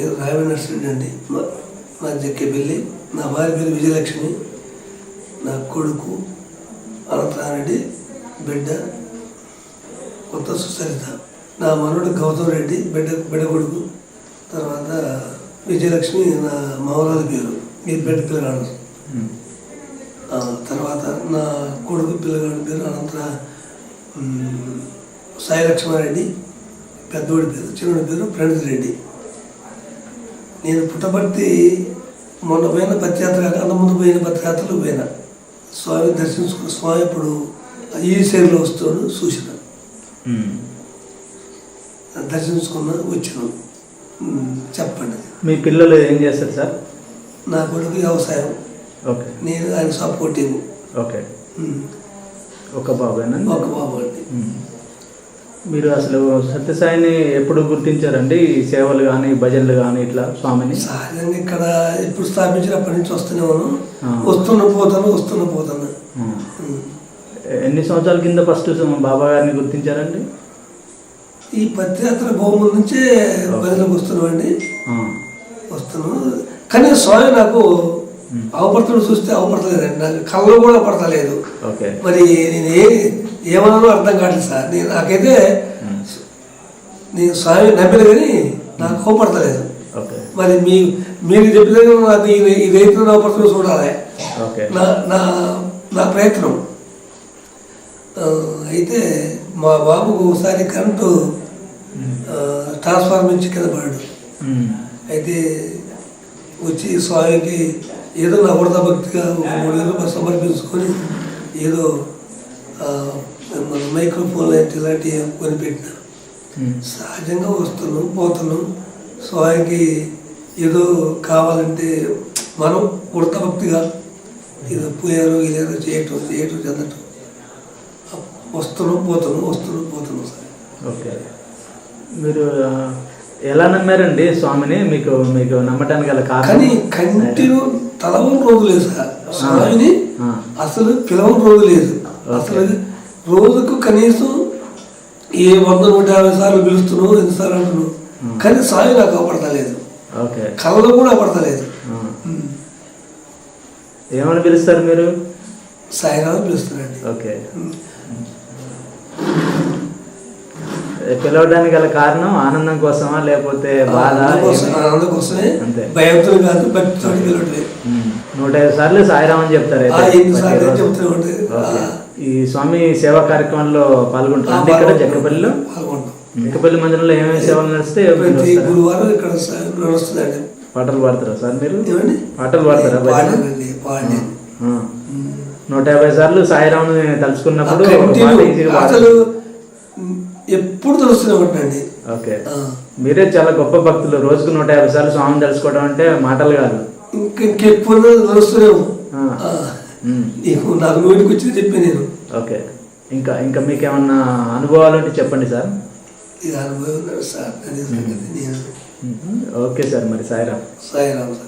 నేను రావి నర్సింగ్ అండి మా మా పెళ్ళి నా భార్య పేరు విజయలక్ష్మి నా కొడుకు అనంతరారెడ్డి బిడ్డ కొత్త సుసరిత నా మనవడు గౌతమ్ రెడ్డి బిడ్డ బిడ్డ కొడుకు తర్వాత విజయలక్ష్మి నా మౌరాల పేరు మీరు బిడ్డ పిల్లగాడు. తర్వాత నా కొడుకు పిల్లగాడి పేరు అనంతర సాయి లక్ష్మారెడ్డి పెద్దోడి పేరు చిన్నోడి పేరు ప్రణిత్ రెడ్డి. నేను పుట్టపర్తి మొన్న పోయిన పత్యాత్ర కాక ముందు పోయిన పత్యాత్రలు పోయిన. స్వామి దర్శించుకున్న స్వామి ఇప్పుడు ఈ శైలిలో వస్తాడు చూసిన. దర్శించుకున్న వచ్చిన. చెప్పండి. మీ పిల్లలు ఏం చేస్తారు సార్? నా కొడుకు వ్యవసాయం. ఓకే. నేను ఆయన సపోర్టింగ్ ఓకే. ఒక బాబేనా? ఒక బాబు అండి. మీరు అసలు సత్యసాయిని ఎప్పుడు గుర్తించారండి? ఈ సేవలు కానీ భజనలు కానీ ఇట్లా స్వామిని? సహజంగా ఇక్కడ ఎప్పుడు స్థాపించినప్పటి నుంచి వస్తూనే ఉన్నాను. వస్తున్న పోతాను వస్తున్న పోతాను. ఎన్ని సంవత్సరాల కింద ఫస్ట్ బాబా గారిని గుర్తించారండి? ఈ పత్యాత్ర భూముల నుంచే బదిలోకి వస్తున్నామండి. ఆ. వస్తున్నాను కానీ స్వామి నాకు అవపడుతుడు చూస్తే అవపడతలేదండి నాకు కళ్ళు కూడా పడతలేదు. మరి నేను ఏ ఏమన్నానో అర్థం కావట్లేదు సార్. నేను నాకైతే నేను స్వామి నమ్మిన కానీ నాకు అవపడతలేదు ఓకే. మరి మీ మీరు చెప్పిన నాకు ఇది ఇదైతే అవపడుతుందో చూడాలి. ఓకే. నా నా నా ప్రయత్నం. అయితే మా బాబుకు ఒకసారి కరెంటు నుంచి కింద పడాడు ఉమ్. అయితే వచ్చి స్వామికి ఏదో నా వరద భక్తిగా ఒక మూడు వేల సమర్పించుకొని ఏదో మన మైక్రోఫోన్ లాంటి ఇలాంటివి కొనిపెట్టిన. సహజంగా వస్తున్నాం పోతున్నాం. స్వామికి ఏదో కావాలంటే మనం ఉడత భక్తిగా ఏదో పోయారో ఇదేదో చేయటం చేయటం చెందటం. వస్తున్నాం పోతున్నాం వస్తున్నాం పోతున్నాం సార్. ఓకే. మీరు ఎలా నమ్మారండి స్వామిని? మీకు మీకు నమ్మటానికి గల కానీ కంటిన్యూ తలవని రోజు లేదు సార్. స్వామిని. అసలు పిలవని రోజు లేదు. అసలు రోజుకు కనీసం ఏ వంద నూట యాభై సార్లు పిలుస్తున్నావు ఎన్నిసార్లు అంటున్నావు కానీ స్వామి నాకు అవపడతలేదు ఓకే. కళ్ళలో కూడా అవపడతలేదు. ఏమని పిలుస్తారు మీరు? సాయిరావు పిలుస్తున్నాండి ఓకే. పిలవడానికి గల కారణం ఆనందం కోసమా లేకపోతే బాధ? ఆనందం కోసమే. అంతే. భయంతో కాదు భక్తితో పిలవట్లేదు. ఉమ్. నూట ఐదు సార్లు సాయిరామ్ అని చెప్తారు. ఈ స్వామి సేవా కార్యక్రమంలో పాల్గొంటారు? అంటే ఇక్కడ జక్కపల్లిలో జక్కపల్లి మందిరంలో ఏమేమి సేవలు నడిస్తే ప్రతి గురువారం ఇక్కడ స- నడుస్తుందండి. పాటలు పాడతారా సార్ మీరు? పాటలు పాడతారా. నూట యాభై సార్లు సాయిరాముని తలుచుకున్నప్పుడు అసలు. ఎప్పుడు తెలుస్తూనే ఉంటాండి ఓకే. మీరే చాలా గొప్ప భక్తులు. రోజుకు నూట యాభై సార్లు స్వామిని తెలుసుకోవడం అంటే మాటలు కాదు. ఇంక ఇంకెప్పుడు. ఉమ్. నీకు నాకు నోటికి వచ్చింది చెప్పి నేను. ఓకే. ఇంకా ఇంకా మీకు ఏమన్నా అనుభవాలు ఉంటే చెప్పండి సార్. ఇది అనుభవం ఉన్నది సార్. ఓకే సార్ మరి సాయిరామ్. సాయిరామ్ సార్.